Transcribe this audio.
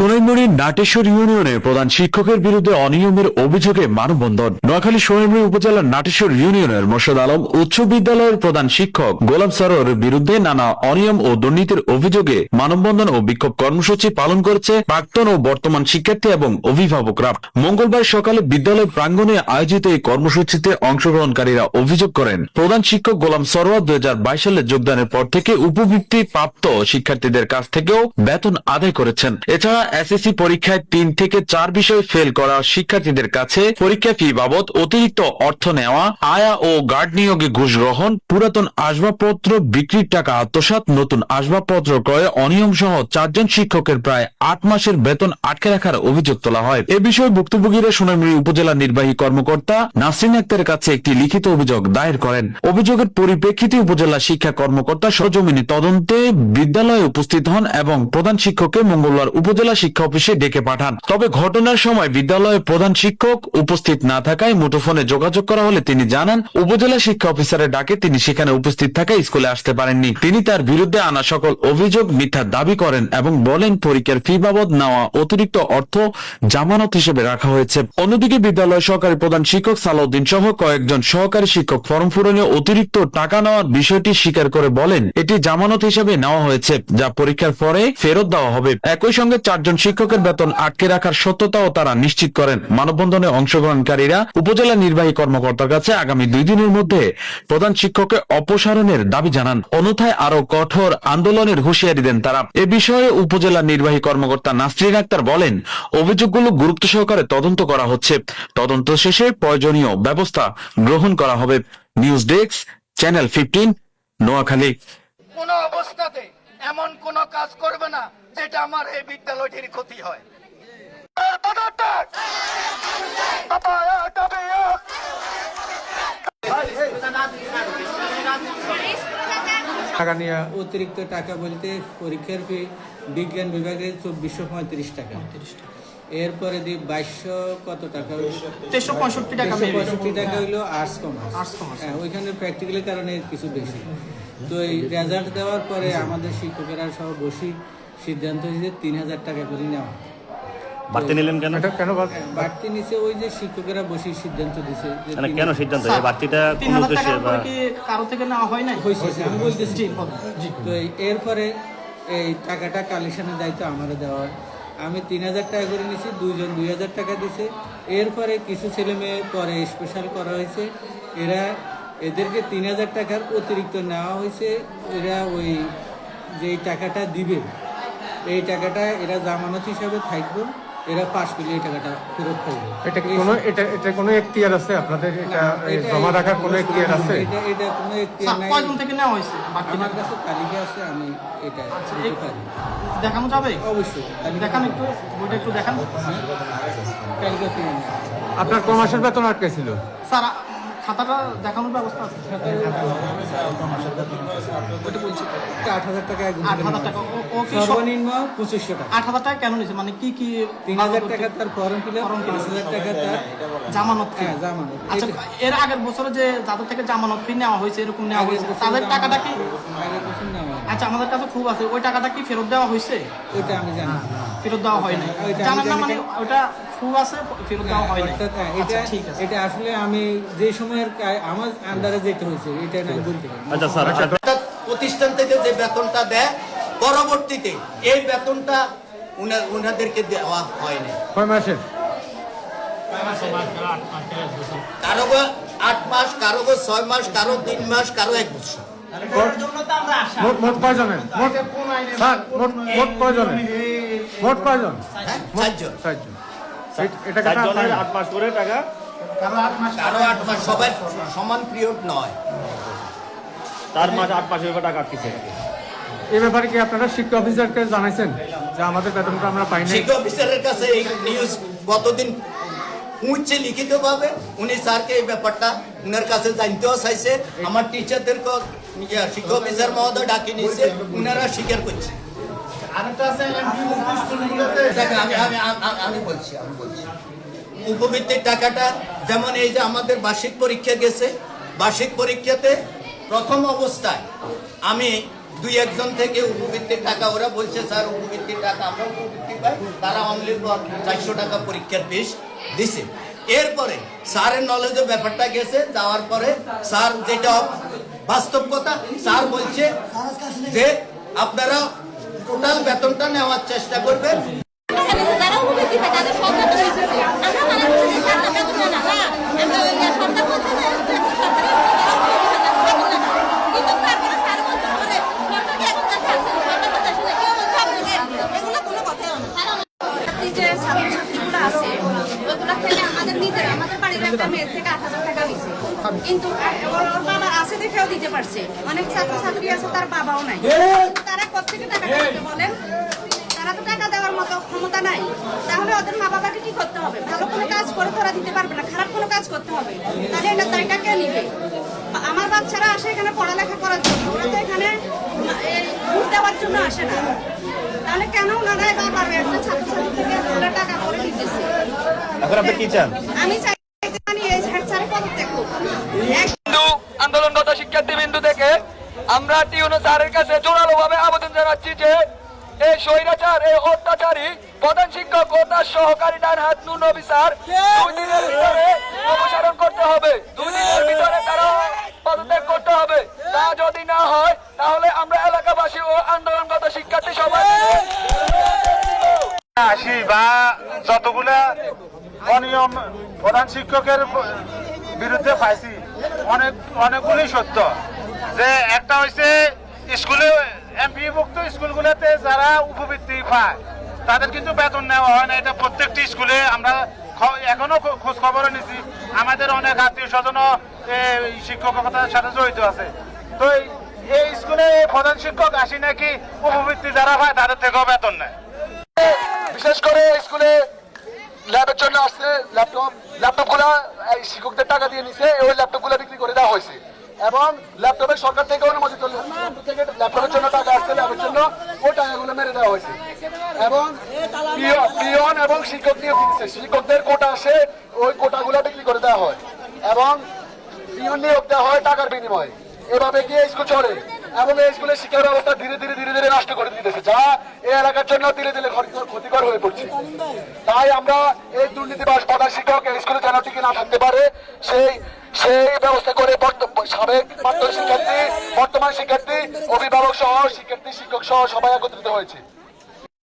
সোনাইমুড়ি নাটেশ্বর ইউনিয়নের প্রধান শিক্ষকের বিরুদ্ধে অনিয়মের অভিযোগে মানববন্ধন। নোয়াখালী সোনাইমুড়ি উপজেলার নাটেশ্বর ইউনিয়নের মোর্শেদ আলম উচ্চ বিদ্যালয়ের প্রধান শিক্ষক গোলাম সরোর বিরুদ্ধে নানা অনিয়ম ও দুর্নীতির অভিযোগে মানববন্ধন ও বিক্ষোভ কর্মসূচি পালন করেছে প্রাক্তন ও বর্তমান শিক্ষার্থী এবং অভিভাবকরা। মঙ্গলবার সকালে বিদ্যালয় প্রাঙ্গণে আয়োজিত এই কর্মসূচিতে অংশগ্রহণকারীরা অভিযোগ করেন, প্রধান শিক্ষক গোলাম সরোয়ার দুই সালে যোগদানের পর থেকে উপবৃত্তি প্রাপ্ত শিক্ষার্থীদের কাছ থেকেও বেতন আদায় করেছেন। এছাড়া এসএসসি পরীক্ষায় তিন থেকে চার বিষয়ে ফেল করা শিক্ষার্থীদের কাছে পরীক্ষা ফি বাবদ অতিরিক্ত অর্থ নেওয়া, আয়া ও গার্ড নিয়োগে ঘুষ গ্রহণ, পুরাতন আসবাবপত্র বিক্রির টাকা আত্মসাৎ, নতুন আসবাবপত্র ক্রয়ে অনিয়ম সহ চারজন শিক্ষকের প্রায় আট মাসের বেতন আটকে রাখার অভিযোগ তোলা হয়। এ বিষয়ে ভুক্তভোগীরা সোনামুড়ি উপজেলা নির্বাহী কর্মকর্তা নাসরিন আক্তারের কাছে একটি লিখিত অভিযোগ দায়ের করেন। অভিযোগের পরিপ্রেক্ষিতে উপজেলা শিক্ষা কর্মকর্তা সরজমিনী তদন্তে বিদ্যালয়ে উপস্থিত হন এবং প্রধান শিক্ষককে মঙ্গলবার উপজেলা শিক্ষা অফিসে ডেকে পাঠান। তবে ঘটনার সময় বিদ্যালয়ের প্রধান শিক্ষক উপস্থিত না থাকায় মুঠোফোনে যোগাযোগ করা হলে তিনি জানান, উপজেলা শিক্ষা অফিসারের ডাকে তিনি সেখানে উপস্থিত থাকায় স্কুলে আসতে পারেননি। তিনি তার বিরুদ্ধে আনা সকল অভিযোগ মিথ্যা দাবি করেন এবং বলেন, পরীক্ষার ফি বাবদ নেওয়া অতিরিক্ত অর্থ জামানত হিসেবে রাখা হয়েছে। অন্যদিকে বিদ্যালয় সহকারী প্রধান শিক্ষক সালাউদ্দিন সহ কয়েকজন সহকারী শিক্ষক ফর্ম পূরণে অতিরিক্ত টাকা নেওয়ার বিষয়টি স্বীকার করে বলেন, এটি জামানত হিসেবে নেওয়া হয়েছে, যা পরীক্ষার পরে ফেরত দেওয়া হবে। একই সঙ্গে চারজন শিক্ষকের বেতন আটকে রাখার সত্যতাও তারা নিশ্চিত করেন। মানববন্ধনে অংশগ্রহণকারীরা উপজেলা নির্বাহী কর্মকর্তার কাছে আগামী দুই দিনের মধ্যে প্রধান শিক্ষককে অপসারণের দাবি জানান। অন্যথায় আরও কঠোর আন্দোলনের হুঁশিয়ারি দেন তারা। এ বিষয়ে উপজেলা নির্বাহী কর্মকর্তা নাসরিন আক্তার বলেন, অভিযোগগুলো গুরুত্ব সহকারে তদন্ত করা হচ্ছে। তদন্ত শেষে প্রয়োজনীয় ব্যবস্থা গ্রহণ করা হবে। News desk, channel fifteen, Noakhali. কোনো অবস্থাতে এমন কোন কাজ করবে না যেটা আমার এই বিদ্যালয়টির ক্ষতি হয়! টাকা নিয়ে অতিরিক্ত টাকা বলতে পরীক্ষার ফি বিজ্ঞান বিভাগে চব্বিশশো পঁয়ত্রিশ টাকা এরপরে দি বাইশশো কত টাকা তেইশশো পঁয়ষট্টি টাকা পঁয়ষট্টি টাকা হইল আর্টস কমার্স Arts commerce। হ্যাঁ ওইখানে প্র্যাকটিক্যালের কারণে কিছু বেশি। তো এই রেজাল্ট দেওয়ার পরে আমাদের শিক্ষকেরা সব বসি সিদ্ধান্ত হয়েছে তিন হাজার টাকা করে নেওয়া। বাড়তি নিলেন কেন? কেন বাড়তি নিচে ওই যে শিক্ষকেরা বসি সিদ্ধান্ত দিছে মানে কেন সিদ্ধান্ত? এই বাড়তিটা কোন উদ্দেশ্যে বা কি কারও থেকে নেওয়া হয় নাই? হয়েছে আমি বলতেছি। জি তো এরপরে এই টাকাটা কালেকশনের দায়িত্ব আমারও দেওয়া হয়। আমি তিন হাজার টাকা করে নিয়েছি, দুইজন দুই হাজার টাকা দিছে এরপরে কিছু ছেলে মেয়ে পরে স্পেশাল করা হয়েছে। এরা এদেরকে তিন হাজার টাকার অতিরিক্ত নেওয়া হয়েছে। এরা ওই যে টাকাটা দিবে, এই টাকাটা এরা জামানত হিসাবে থাকবে। এরা পাশ করলে এই টাকাটা ফেরত পাবে এটা কি কোনো এটা এটা কোনো এখতিয়ার আছে আপনাদের? এটা জমা রাখার কোনো এখতিয়ার আছে? এটা এটা কোনো এখতিয়ার নাই। কয়জন থেকে নেওয়া হয়েছে? বাকি আমার কাছে তালিকা আছে আমি এটা আচ্ছা, দেখানো যাবে? অবশ্যই। দেখান একটু বইটা একটু দেখান। তালিকা আপনার ক মাসের বেতন আটকে ছিল? স্যার খাতাটা দেখানোর ব্যবস্থা আছে। আট হাজার টাকা আট হাজার টাকা। ও- কি সর্বনিম্ন পঁচিশশো টাকা। আট হাজার টাকা কেন নিয়েছে? মানে কি কি তিন হাজার টাকা তার ফর্ম ফিল আপ। পাঁচ হাজার টাকা তার জামানত হ্যাঁ জামানত। আচ্ছা এর আগের বছরে যে যাদের থেকে জামানত ফি নেওয়া হয়েছে এরকম নেওয়া হয়েছে তাদের টাকাটা কি। আচ্ছা আমাদের কাছে খুব আছে। ওই টাকাটা কি ফেরত দেওয়া হয়েছে? ওইটা আমি জানি। ফেরত দেওয়া হয় নাই। জানেন না মানে ওটা খুব আছে ফেরত দেওয়া হয় অর্থাৎ হ্যাঁ, আচ্ছা এটা ঠিক আছে। এটা আসলে আমি যে সময়ের আমার আন্ডারে যেটা হয়েছে এটা আমি বলতে পারি আচ্ছা স্যার অর্থাৎ প্রতিষ্ঠান থেকে যে বেতনটা দেয় পরবর্তীতে এই বেতনটা উনা- উনাদেরকে দেওয়া হয়নি কয় মাসের? কারও আট মাস কারও ছয় মাস কারও তিন মাস কারও এক বছর। মোট মোট কয়জনের? মোট স্যার মোট মোট মোট কয়জন? হ্যাঁ চারজন। চারজন। এ- এটা আট মাস করে টাকা? কারও আট মাস সবাই সমান পিরিয়ড নয়। চার মাস আট মাস এভাবে টাকা আটকেছে এই ব্যাপারে কি আপনারা শিক্ষা অফিসারকে জানাইছেন? যে আমাদের বেতনটা আমরা পাই নাই। শিক্ষা অফিসারের কাছে এই নিউজ কতদিন পৌঁছে লিখিত ভাবে উনি স্যারকে এই ব্যাপারটা উনার কাছে জানতেও চাইছে। আমার টিচারদেরকে শিক্ষা অফিসার মহোদয় ডাকি নিয়েছে উনারা স্বীকার করছে। আমি আমি আমি- আমি বলছি আমি বলছি। উপবৃত্তির টাকাটা যেমন এই যে আমাদের বার্ষিক পরীক্ষা গেছে বার্ষিক পরীক্ষাতে প্রথম অবস্থায় আমি দুই একজন থেকে উপবৃত্তির টাকা ওরা বলছে স্যার উপবৃত্তির টাকা আমরা উপবৃত্তি ভাই তারা অনলি চারশো টাকা পরীক্ষার ফিস দিছে। এরপরে স্যারের নলেজে ব্যাপারটা গেছে যাওয়ার পরে স্যার যেটা বাস্তব কথা স্যার বলছে যে আপনারা টোটাল বেতনটা নেওয়ার চেষ্টা করবেন। নিজের, আমাদের বাড়ির একটা মেয়ের থেকে আট হাজার টাকা নিছে। কিন্তু ওর বাবা আছে দেখেও দিতে পারছে। অনেক ছাত্রছাত্রী আছে তার বাবাও নাই। তারা কোথেকে টাকা দিতে বলেন? তারা তো টাকা দেওয়ার মতো ক্ষমতা নাই। তাহলে ওদের মা বাবাকে কি করতে হবে? ভালো কোনো কাজ করে তোরা দিতে পারবে না খারাপ কোনো কাজ করতে হবে। তাহলে এটা দায়টা কে নিবে? আমার বাচ্চারা আসে এখানে পড়ালেখা করার জন্য ওরা তো এখানে ঘুষ দেওয়ার জন্য আসে না। তাহলে কেন ওনারা বারবার একটা ছাত্রছাত্রী থেকে ওরা টাকা করে দিতেছে। এখন আপনি কি চান? আমি চাই মানে এই পদত্যাগ হিন্দু আন্দোলনরত শিক্ষার্থী বিন্দু থেকে আমরা টিউনো স্যারের কাছে জোরালো ভাবে আবেদন জানাচ্ছি যে এই স্বৈরাচার এই অত্যাচারী প্রধান শিক্ষক ও তার সহকারী ডান হাত নুন অফিসার দুই দিনের ভিতরে অপসারণ করতে হবে দুই দিনের ভিতরে তারা পদত্যাগ করতে হবে তা যদি না হয় তাহলে আমরা এলাকাবাসী ও আন্দোলনগত শিক্ষার্থী সবাই মিলে আসি বা যতগুলা অনিয়ম প্রধান শিক্ষকের বিরুদ্ধে পাইছি, অনেক অনেকগুলি সত্য। যে একটা হয়েছে স্কুলে এমপিভুক্ত স্কুলগুলোতে যারা উপবৃত্তি পায়, তাদের কিন্তু বেতন নেওয়া হয় না। এটা প্রত্যেকটি স্কুলে আমরা এখনও খোঁজ খবর নিছি। আমাদের অনেক আত্মীয় স্বজনও শিক্ষকতার সাথে জড়িত আছে। তো এই স্কুলে প্রধান শিক্ষক আসি নাকি উপবৃত্তি যারা পায়, তাদের থেকেও বেতন নেয়। বিশেষ করে স্কুলে ল্যাবের জন্য আসছে, ল্যাপটপ ল্যাপটপগুলা এই শিক্ষকদের টাকা দিয়ে নিছে, ওই ল্যাপটপগুলা বিক্রি করে দেওয়া হয়েছে। এবং ল্যাপটপের সরকার থেকে ল্যাপটপ থেকে ল্যাপটপের জন্য টাকা আসছে ল্যাবের জন্য ওই টাকাগুলো মেরে দেওয়া হয়েছে। এবং পিয়ন এবং শিক্ষক নিয়োগ দিচ্ছে শিক্ষকদের কোটা আসে, ওই কোটাগুলো বিক্রি করে দেওয়া হয়। এবং পিয়ন নিয়োগ দেওয়া হয় টাকার বিনিময়ে। এভাবে গিয়ে স্কুল চলে। এবং এই স্কুলের শিক্ষা ব্যবস্থা ধীরে ধীরে ধীরে ধীরে নষ্ট করে দিতেছে। যা এই এলাকার জন্য ধীরে ধীরে ক্ষতিকর- হয়ে পড়ছে। তাই আমরা এই দুর্নীতিবাস প্রধান শিক্ষক এই স্কুলে যেন টিকে না থাকতে পারে, সেই সেই ব্যবস্থা করে সাবেক প্রাক্তন শিক্ষার্থী, বর্তমান শিক্ষার্থী, অভিভাবক সহ শিক্ষার্থী, শিক্ষক সহ সবাই একত্রিত হয়েছে।